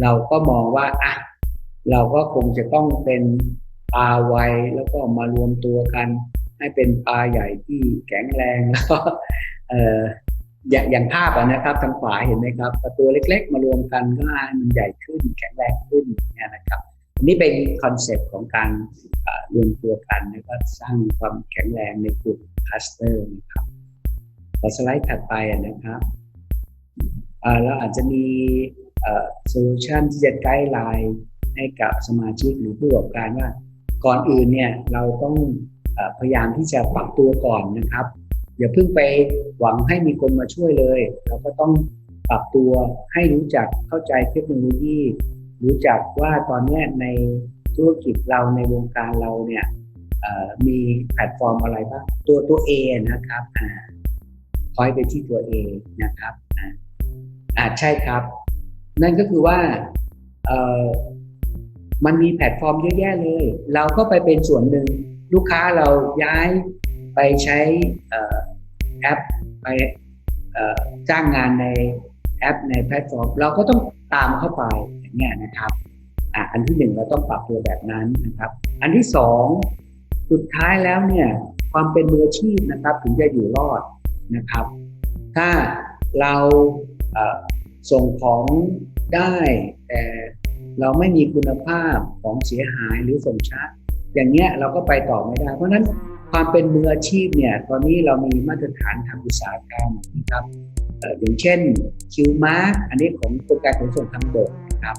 เราก็มองว่าอะเราก็คงจะต้องเป็นปลาไวแล้วก็มารวมตัวกัน ให้เป็นปลาใหญ่ที่แข็งแรงแล้วก็เอ่ออย่างอย่างภาพนะครับทางขวาเห็นไหมครับตัวเล็ก ๆ มารวมกันก็ให้มันใหญ่ขึ้นแข็งแรงขึ้นเนี่ยนะครับนี่เป็นคอนเซปต์ของการรวมตัวกันแล้วก็สร้างความแข็งแรงในกลุ่มคลัสเตอร์นะครับต่อสไลด์ถัดไปนะครับอ่อเราอาจจะมี โซลูชันที่จะไกด์ไลน์ให้กับสมาชิกหรือผู้ประกอบการว่า ก่อนอื่นเนี่ยเราต้องอพยายามที่จะปรับตัวก่อนนะครับ อย่าเพิ่งไปหวังให้มีคนมาช่วยเลย เราก็ต้องปรับตัวให้รู้จักเข้าใจเทคโนโลยี รู้จักว่าตอนนี้ในธุรกิจเราในวงการเราเนี่ยมีแพลตฟอร์มอะไรบ้างตัวตัว A นะครับอ่าคอยไปที่ตัว A นะครับอ่าใช่ครับ นั่นก็คือว่ามันมีแพลตฟอร์มเยอะแยะเลย เราก็ไปเป็นส่วนหนึ่งลูกค้าเราย้ายไปใช้แอปไปจ้างงานในแอปในแพลตฟอร์ม เราก็ต้องตามเข้าไปอย่างเงี้ยนะครับอะอันที่หนึ่งเราต้องปรับตัวแบบนั้นนะครับ อันที่สองสุดท้ายแล้วเนี่ยความเป็นมืออาชีพนะครับ ถึงจะอยู่รอดนะครับ ถ้าเรา ส่งของได้แต่เราไม่มีคุณภาพของเสียหายหรือส่งช้าอย่างเงี้ยเราก็ไปต่อไม่ได้ เพราะนั้นความเป็นมืออาชีพเนี่ยตอนนี้เรามีมาตรฐานทางอุตสาหกรรมนะครับอย่างเช่น q m a r k อันนี้ของกรมการขนส่งทางบกนะครับ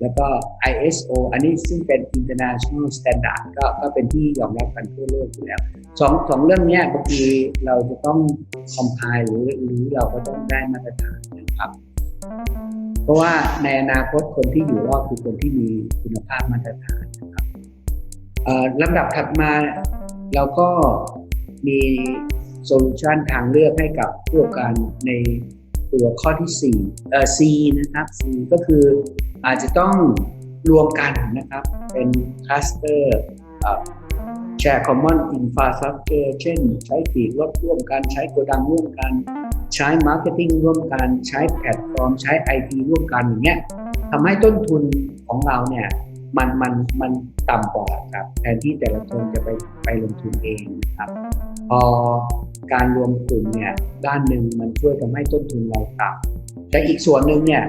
แล้วก็ ISO อันนี้ซึ่งเป็น international standard ก็ก็เป็นที่ยอมรับกันทั่วโลกอยู่แล้วสองสองเรื่องเนี้ยบางทีเราจะต้อง compile หรือหรือเราก็ต้องได้มาตรฐานนะครับ เพราะว่าในอนาคตคนที่อยู่รอดคือคนที่มีคุณภาพมาตรฐานนะครับลำดับถัดมาเราก็มีโซลูชันทางเลือกให้กับผู้ประกอบการในตัวข้อที่4เอ่อ C นะครับ C ก็คืออาจจะต้องรวมกันนะครับเป็นคลัสเตอร์ แชร์ common infrastructure เช่น ใช้ปีกรถร่วมกัน ใช้โกดังร่วมกัน ใช้มาร์เก็ตติ้งร่วมกัน ใช้แพลตฟอร์ม ใช้ไอทีร่วมกันอย่างเงี้ยทำให้ต้นทุนของเราเนี่ยมันมันมันต่ำกว่าครับแทนที่แต่ละคนจะไปไปลงทุนเองครับ พอการรวมกลุ่มเนี่ยด้านหนึ่งมันช่วยทำให้ต้นทุนเราต่ำแต่อีกส่วนหนึ่งเนี่ย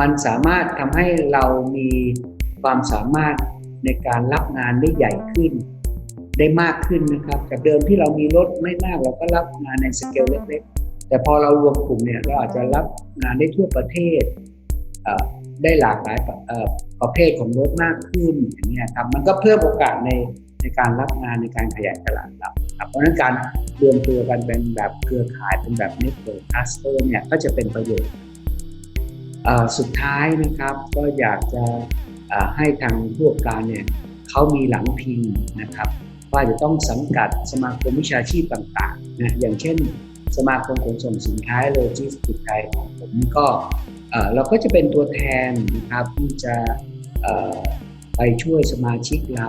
มันสามารถทำให้เรามีความสามารถในการรับงานได้ใหญ่ขึ้น ได้มากขึ้นนะครับจากเดิมที่เรามีรถไม่มากเราก็รับงานในสเกลเล็กๆ แต่พอเรารวมกลุ่มเนี่ยเราอาจจะรับงานได้ทั่วประเทศได้หลากหลายประเอ่อประเภทของรถมากขึ้นอย่างนี้ยครับมันก็เพิ่มโอกาสในในการรับงานในการขยายตลาดเราครับเพราะฉะนั้นการรวมตัวกันเป็นแบบเครือข่ายเป็นแบบเน็ตเวิร์กคลัสเตอร์เนี่ยก็จะเป็นประโยชน์สุดท้ายนะครับก็อยากจะให้ทางผู้ประกอบการเนี่ยเขามีหลังพิงนะครับ ว่าจะต้องสังกัดสมาคมวิชาชีพต่างๆนะอย่างเช่น สมาคมขนส่งสินค้าโลจิสติกส์ไทยของผมก็เอ่อเราก็จะเป็นตัวแทนนะครับที่จะเอ่อไปช่วยสมาชิกเรา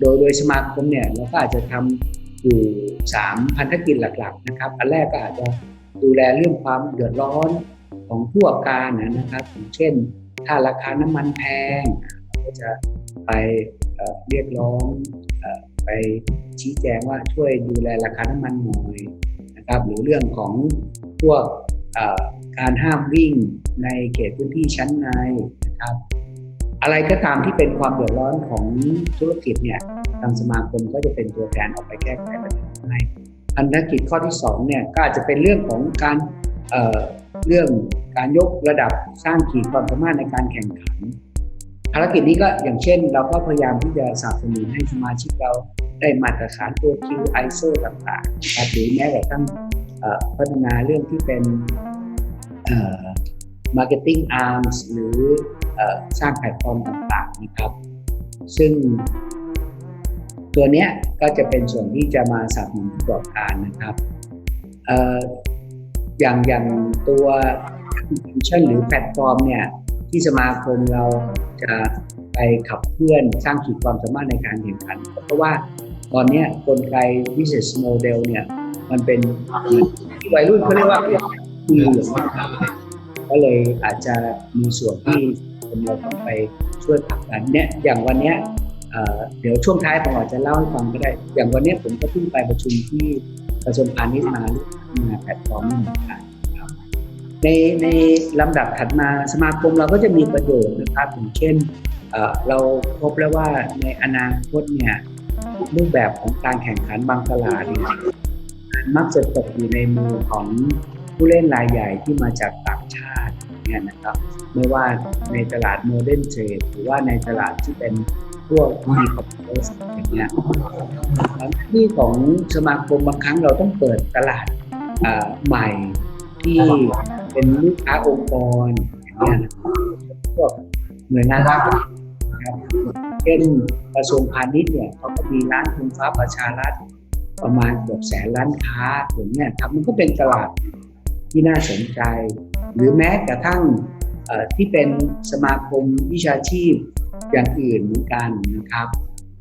โดยโดยสมาคมเนี่ยเราก็อาจจะทำอยู่สามพันธกิจหลักๆนะครับ อันแรกก็อาจจะดูแลเรื่องความเดือดร้อนของผู้ประกอบการนะครับอย่างเช่น ถ้าราคาน้ำมันแพงเราก็จะไปเอ่อเรียกร้องเอ่อ ไปชี้แจงว่าช่วยดูแลราคาน้ำมันหน่อยนะครับหรือเรื่องของพวกการห้ามวิ่งในเขตพื้นที่ชั้นในนะครับ อะไรก็ตามที่เป็นความเดือดร้อนของธุรกิจเนี่ยทางสมาคมก็จะเป็นตัวแทนออกไปแก้ไขปัญหาให้พันธกิจข้อที่สองเนี่ยก็อาจจะเป็นเรื่องของการเเรื่องการยกระดับสร้างขีดความสามารถในการแข่งขัน ภารกิจนี้ก็อย่างเช่น เราก็พยายามที่จะสนับสนุนให้สมาชิกเราได้มาตรฐานตัว Q ISO ต่างๆนะครับหรือแม้แต่ทั้งเอ่อพัฒนาเรื่องที่เป็น marketing arms หรืออสร้างแพลตฟอร์มต่างๆนะครับ ซึ่งตัวเนี้ยก็จะเป็นส่วนที่จะมาสนับสนุนผู้ประกอบการนะครับเอ่ออย่างอย่างตัว application หรือแพลตฟอร์มเนี่ยที่สมาคมเรา จะไปขับเคลื่อนสร้างขีดความสามารถในการแข่งขัน เพราะว่าตอนนี้ยกลไก business model เนี่ยมันเป็นที่วัยรุ่นเขาเรียกว่า P ก็เลยอาจจะมีส่วนที่คมเราต้องไปช่วยผลักดันเนี่ยอย่างวันเนี้ยเดี๋ยวช่วงท้ายผมอาจจะเล่าให้ฟังก็ได้ อย่างวันเนี้ยผมก็เพิ่งไปประชุมที่กระทรวงพาณิชย์มาเรื่องงาแพลตฟอร์มนี้เหมือนกันครับ ในในลำดับถัดมาสมาคมเราก็จะมีประโยชน์นะครับอย่างเช่นเราพบแล้วว่าในอนาคตเนี่ยรูปแบบของการแข่งขันบางตลาดเนี่ยมักจะตกอยู่ในมือของผู้เล่นรายใหญ่ที่มาจากต่างชาติเนี่ยนะครับไม่ว่าในตลาดโมเดิร์นเทรดหรือว่าในตลาดที่เป็นพวกมีคอมเมอร์สอย่างเงี้ยที่ของสมาคมบางครั้งเราต้องเปิดตลาดใหม่ที่ เป็นลูกค้าองค์กรเงี้ยนะครับพวกหน่วยงานรัฐนะครับเช่นกระทรวงพาณิชย์เนี่ยเขาก็มีร้านทุนฟ้าประชารัฐประมาณเกือบแสนร้านค้าอย่างเงี้ยครับมันก็เป็นตลาดที่น่าสนใจ หรือแม้กระทั่งที่เป็นสมาคมวิชาชีพอย่างอื่นเหมือนกันนะครับ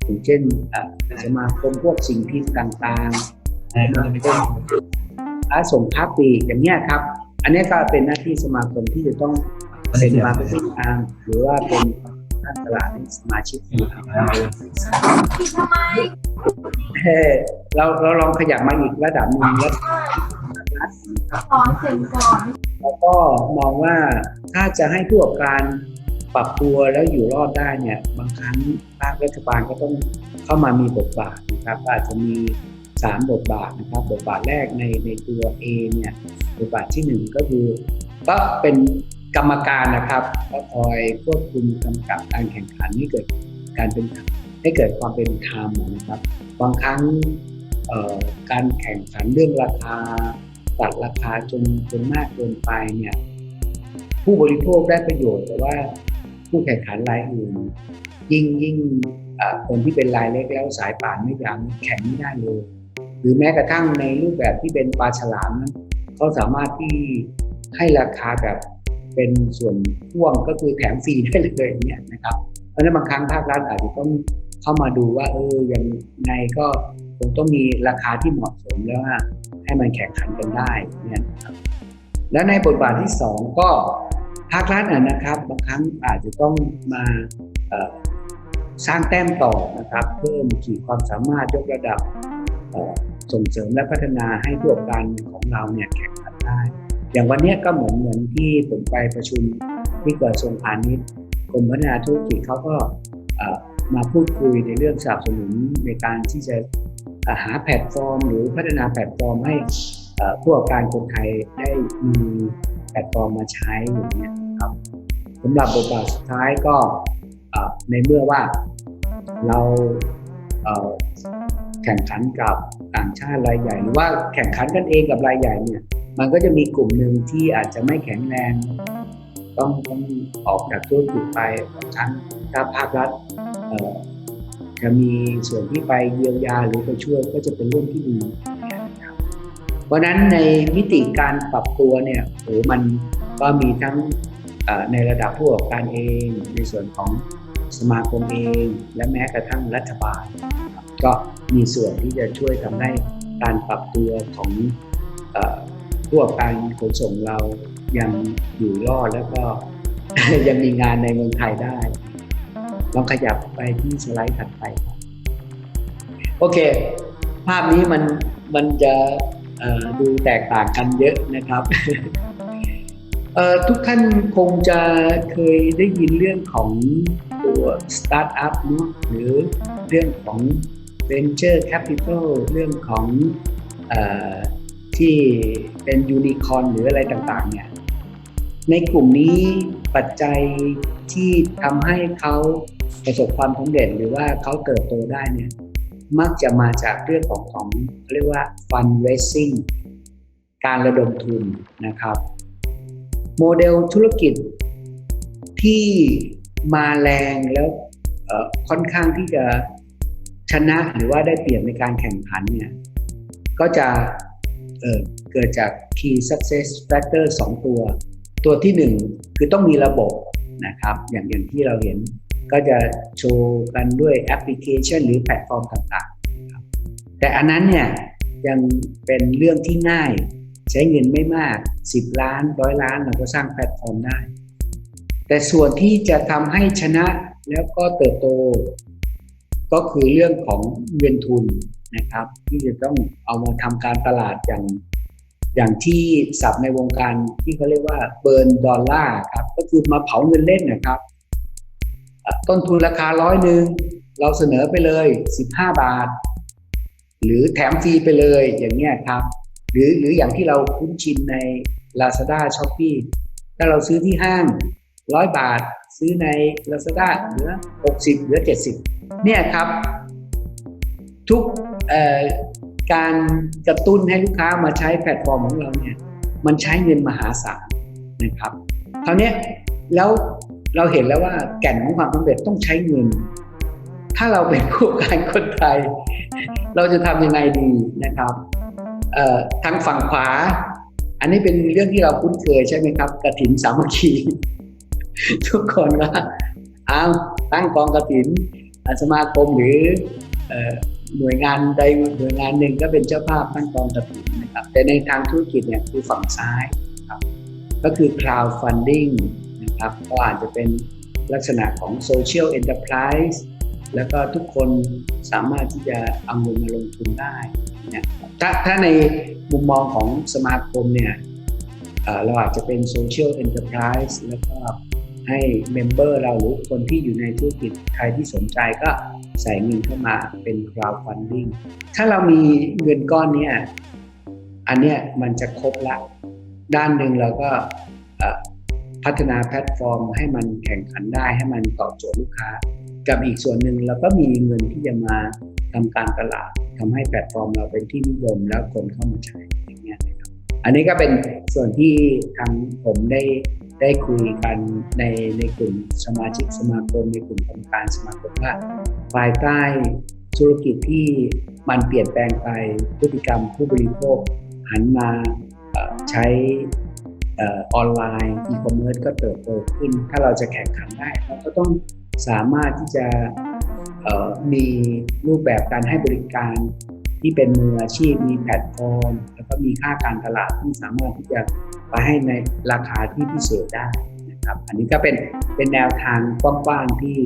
อย่างเช่นสมาคมพวกสิ่งพิมพ์ต่างๆสมาคมค้าส่งค้าปลีกอย่างเนี้ยครับ อันนี้ก็เป็นหน้าที่สมาคมที่จะต้องเป็นมาเป็นทิศทางหรือว่าเป็นด้านตลาดสมาชิกอยู่เอ่อเราเราลองขยับมาอีกระดับหนึ่งแล้วขอเสียงก่อนแล้วก็มองว่าถ้าจะให้ผู้ประกอบการปรับตัวแล้วอยู่รอดได้เนี่ย บางครั้งภาครัฐบาลก็ต้องเข้ามามีบทบาทนะครับอาจจะมี สามบทบาทนะครับ บทบาทแรกในในตัว A เนี่ยบทบาทที่หนึ่งก็คือก็เป็นกรรมการนะครับก็คอยควบคุมกำกับการแข่งขันให้เกิดการเป็นให้เกิดความเป็นธรรมนะครับบางครั้งการแข่งขันเรื่องราคาตัดราคาจนจนมากเกินไปเนี่ยผู้บริโภคได้ประโยชน์ แต่ว่าผู้แข่งขันรายอื่น ยิ่งยิ่งคนที่เป็นรายเล็กแล้วสายป่านไม่ยั้งแข่งไม่ได้เลย หรือแม้กระทั่งในรูปแบบที่เป็นปลาฉลามนั้นเขาสามารถที่ให้ราคาแบบเป็นส่วนพ่วงก็คือแถมฟรีได้เลยเนี่ยนะครับ เพราะฉะนั้นบางครั้งภาครัฐอาจจะต้องเข้ามาดูว่า เออยังไงก็คงต้องมีราคาที่เหมาะสมแล้วว่าให้มันแข่งขันกันได้เนี่ยนะครับแล้วในบทบาทที่สองก็ภาครัฐนะนะครับบางครั้งอาจจะต้องมาสร้างแต้มต่อนะครับ เพิ่มขีดความสามารถยกระดับ ส่งเสริมและพัฒนาให้ผู้ประกอบการของเราเนี่ยแข่งขันได้ อย่างวันนี้ก็เหมือนเหมือนที่ผมไปประชุมที่กระทรวงพาณิชย์กรมพัฒนาธุรกิจเขาก็มาพูดคุยในเรื่องสนับสนุนในการที่จะหาแพลตฟอร์ม หรือพัฒนาแพลตฟอร์มให้ผู้ประกอบการคนไทยได้มีแพลตฟอร์มมาใช้อย่างเงี้ครับสำหรับบทบาทสุดท้ายก็ในเมื่อว่าเราแข่งขันกับ ต่างชาติรายใหญ่ หรือว่าแข่งขันกันเองกับรายใหญ่เนี่ย มันก็จะมีกลุ่มหนึ่งที่อาจจะไม่แข็งแรง ต้องต้องออกจากธุรกิจไปบางครั้งถ้าภาครัฐจะมีส่วนที่ไปเยียวยาหรือไปช่วยก็จะเป็นเรื่องที่ดีนะครับเพราะนั้นในมิติการปรับตัวเนี่ยโหมันก็มีทั้งในระดับผู้ประกอบการเอง ในส่วนของสมาคมเอง และแม้กระทั่งรัฐบาลก็ มีส่วนที่จะช่วยทำให้การปรับตัวของเอ่อผู้ประกการขนส่งเรายังอยู่รอดแล้วก็ยังมีงานในเมืองไทยได้ลองขยับไปที่สไลด์ถัดไปครับโอเค ภาพนี้มันมันจะดูแตกต่างกันเยอะนะครับทุกท่านคงจะเคยได้ยินเรื่องของตัวสตาร์ทอัพหรือเรื่องของ Venture Capital เรื่องของอที่เป็นยูนิคอนหรืออะไรต่างๆเนี่ยในกลุ่มนี้ปัจจัยที่ทำให้เขาประสบความสำเร็จหรือว่าเขาเติบโตได้เนี่ยมักจะมาจากเรื่องของของเรียกว่า fundraising การระดมทุนนะครับ โมเดลธุรกิจที่มาแรงแล้วค่อนข้างที่จะ ชนะหรือว่าได้เปรียบในการแข่งขันเนี่ยก็จะเเกิดจาก key success factor สองตัว ตัวที่หนึ่งคือต้องมีระบบนะครับ อย่างอย่างที่เราเห็นก็จะโชว์กันด้วยแอปพลิเคชันหรือแพลตฟอร์มต่างๆ แต่อันนั้นเนี่ยยังเป็นเรื่องที่ง่ายใช้เงินไม่มาก 10 ล้านร้อยล้านเราก็สร้างแพลตฟอร์มได้ แต่ส่วนที่จะทำให้ชนะแล้วก็เติบโต ก็คือเรื่องของเงินทุนนะครับ ที่จะต้องเอามาทำการตลาดอย่างอย่างที่ศัพท์ในวงการที่เขาเรียกว่าเบิร์นดอลลาร์ครับ ก็คือมาเผาเงินเล่นนะครับ ต้นทุนราคาร้อยหนึ่งเราเสนอไปเลย 15 บาท หรือแถมฟรีไปเลยอย่างเงี้ยครับ หรือหรืออย่างที่เราคุ้นชินใน Lazada s h o p e e ถ้าเราซื้อที่ห้าง ร้อยบาท ซื้อใน Lazada เหลือ 60 เหลือ 70 เนี่ยครับ ทุกการกระตุ้นให้ลูกค้ามาใช้แพลตฟอร์มของเราเนี่ยมันใช้เงินมหาศาลนะครับคราวนี้แล้วเราเห็นแล้วว่าแก่นของความสำเร็จต้องใช้เงิน ถ้าเราเป็นผู้การคนไทย เราจะทำยังไงดีนะครับทางฝั่งขวา อันนี้เป็นเรื่องที่เราคุ้นเคยใช่ไหมครับกระถินสามัคคี ทุกคนว่าเอาตั้งกองกระถินอ่าสมาคมหรืออหน่วยงานใดหน่วยงานหนึ่งก็เป็นเจ้าภาพตั้งกองกระถินนะครับแต่ในทางธุรกิจเนี่ยคือฝั่งซ้ายครับก็คือ crowdfunding นะครับก็อาจจะเป็นลักษณะของ social enterprise แล้วก็ทุกคนสามารถที่จะเอาเงินมาลงทุนได้เนี่ยถ้าถ้าในมุมมองของสมาคมเนี่ยเอ่อเราอาจจะเป็น social enterprise แล้วก็ ให้เมมเบอร์เราหรือคนที่อยู่ในธุรกิจใครที่สนใจก็ใส่เงินเข้ามาเป็น crowdfunding ถ้าเรามีเงินก้อนเนี้ยอันเนี้ยมันจะครบละ ด้านหนึ่งเราก็พัฒนาแพลตฟอร์ม ให้มันแข่งขันได้ให้มันตอบโจทย์ลูกค้า กับอีกส่วนหนึ่งเราก็มีเงินที่จะมาทำการตลาดทำให้แพลตฟอร์มเราเป็นที่นิยมแล้วคนเข้ามาใช้อย่างเงี้ยนะครับอันนี้ก็เป็นส่วนที่ทางผมได้ ได้คุยกันในในกลุ่มสมาชิกสมาคมในกลุ่มกรรมการสมาคมว่าภายใต้ธุรกิจที่มันเปลี่ยนแปลงไปพฤติกรรมผู้บริโภคหันมาใช้ออนไลน์อีคอมเมิร์ซก็เติบโตขึ้น ถ้าเราจะแข่งขันได้เราก็ต้องสามารถที่จะมีรูปแบบการให้บริการ ที่เป็นมืออาชีพมีแพลตฟอร์ม แล้วก็มีค่าการตลาดที่สามารถที่จะไปให้ในราคาที่พิเศษได้นะครับอันนี้ก็เป็นเป็นแนวทางกว้างๆที่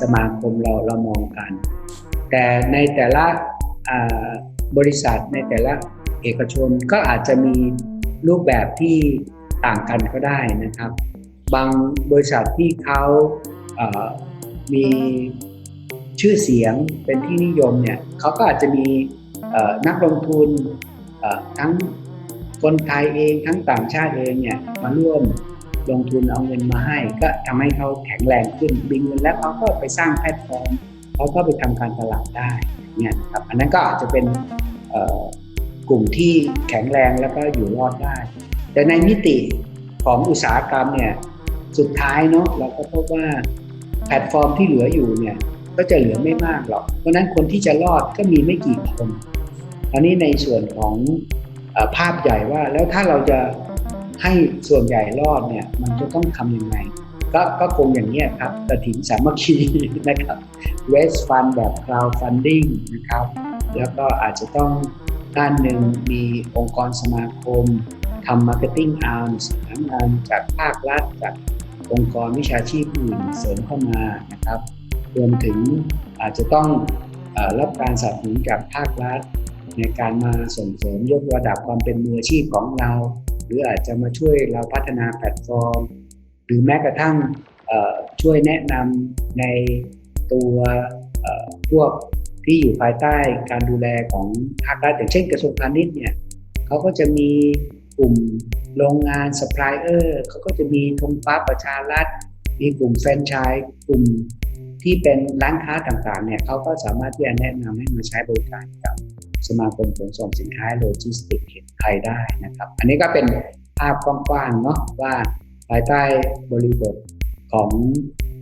สมาคมเราเรามองกัน แต่ในแต่ละบริษัทในแต่ละเอกชนก็อาจจะมีรูปแบบที่ต่างกันก็ได้นะครับ บางบริษัทที่เขาเอ่อมีชื่อเสียงเป็นที่นิยมเนี่ยเขาก็อาจจะมี นักลงทุนทั้งคนไทยเองทั้งต่างชาติเองเนี่ยมาร่วมลงทุนเอาเงินมาให้ ก็ทำให้เขาแข็งแรงขึ้นบินเงินแล้วเขาก็ไปสร้างแพลตฟอร์มเขาก็ไปทำการตลาดได้เนี่ยครับอันนั้นก็อาจจะเป็นกลุ่มที่แข็งแรงแล้วก็อยู่รอดได้ แต่ในมิติของอุตสาหกรรมเนี่ยสุดท้ายเนาะเราก็พบว่าแพลตฟอร์มที่เหลืออยู่เนี่ย ก็จะเหลือไม่มากหรอก เพราะนั้นคนที่จะรอดก็มีไม่กี่คนอันนี้ในส่วนของอภาพใหญ่ว่า แล้วถ้าเราจะให้ส่วนใหญ่รอดเนี่ยมันจะต้องทำยังไงก็ก็คงอย่างนี้ครับกระถินสามัคคีนะครับ Raise Fund แบบ crowdfunding นะครับ แล้วก็อาจจะต้องด้านหนึ่งมีองค์กรสมาคมทำ marketing arms หางานจากภาครัฐจากองค์กรวิชาชีพอื่นเสริมเข้ามานะครับ รวมถึงอาจจะต้องอรับการสนับสนุนจากภาครัฐ ในการมาส่งเสริมยกระดับความเป็นมืออาชีพของเรา หรืออาจจะมาช่วยเราพัฒนาแพลตฟอร์ม หรือแม้กระทั่งช่วยแนะนำในตัวพวกที่อยู่ภายใต้การดูแลของภาครัฐอย่างเช่นกระทรวงพาณิชย์เนี่ยเขาก็จะมีกลุ่มโรงงานซัพพลายเออร์เขาก็จะมีธงฟ้าประชารัฐ มีกลุ่มแฟรนไชส์กลุ่ม ที่เป็นร้านค้าต่างๆเนี่ยเขาก็สามารถที่จะแนะนำให้มาใช้บริการกับสมาคมขนส่งสินค้าโลจิสติกส์ไทยได้นะครับ อันนี้ก็เป็นภาพกว้างๆเนาะว่าภายใต้บริบทของ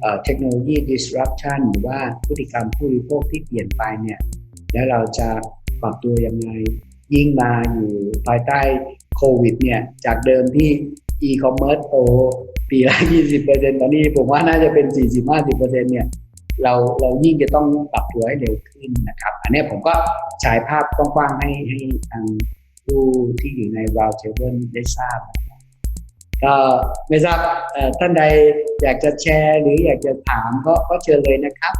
เอ่อเทคโนโลยี disruption หรือว่าพฤติกรรมผู้บริโภคที่เปลี่ยนไปเนี่ยแล้วเราจะปรับตัวยังไงยิ่งมาอยู่ภายใต้โควิดเนี่ยจากเดิมที่ e-commerce โตปีละ 20%ตอนนี้ผมว่าน่าจะเป็น 40-50%เนี่ย เราเรายิ่งจะต้องปรับตัวให้เร็วขึ้นนะครับ อันนี้ผมก็ฉายภาพกว้างๆให้ให้ทางผู้ที่อยู่ใน round table ได้ทราบนะครับคก็ไม่ทราบท่านใดอยากจะแชร์หรืออยากจะถามก็ก็เชิญเลยนะครับ